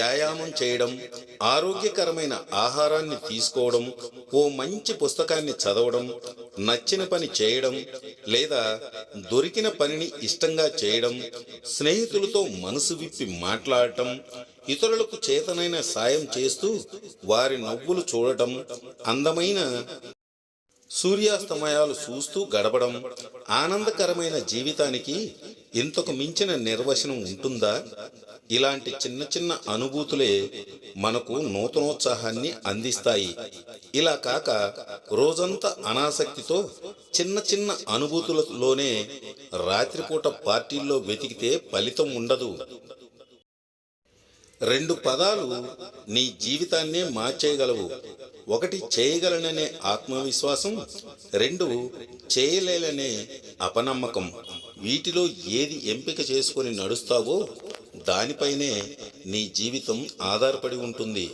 వ్యాయామం చేయడం ఆరోగ్యకరమైన ఆహారాన్ని తీసుకోవడం ఓ మంచి పుస్తకాన్ని చదవడం నచ్చిన పని చేయడం లేదా దొరికిన పనిని ఇష్టంగా చేయడం స్నేహితులతో మనసు విప్పి మాట్లాడటం ఇతరులకు చేతనైన సాయం చేస్తూ వారి నవ్వులు చూడటం అందమైన సూర్యాస్తమయాలు చూస్తూ గడపడం ఆనందకరమైన జీవితానికి ఇంతకు మించిన నిర్వచనం ఉంటుందా? ఇలాంటి చిన్న చిన్న అనుభూతులే మనకు నూతనోత్సాహాన్ని అందిస్తాయి. ఇలా కాక రోజంతా అనాసక్తితో చిన్న చిన్న అనుభూతులలోనే రాత్రిపూట పార్టీల్లో వెతికితే ఫలితం ఉండదు. రెండు పదాలు నీ జీవితాన్నే మార్చేయగలవు. ఒకటి చేయగలననే ఆత్మవిశ్వాసం రెండు చేయలేలనే అపనమ్మకం. వీటిలో ఏది ఎంపిక చేసుకొని నడుస్తావో దానిపైనే నీ జీవితం ఆధారపడి ఉంటుంది.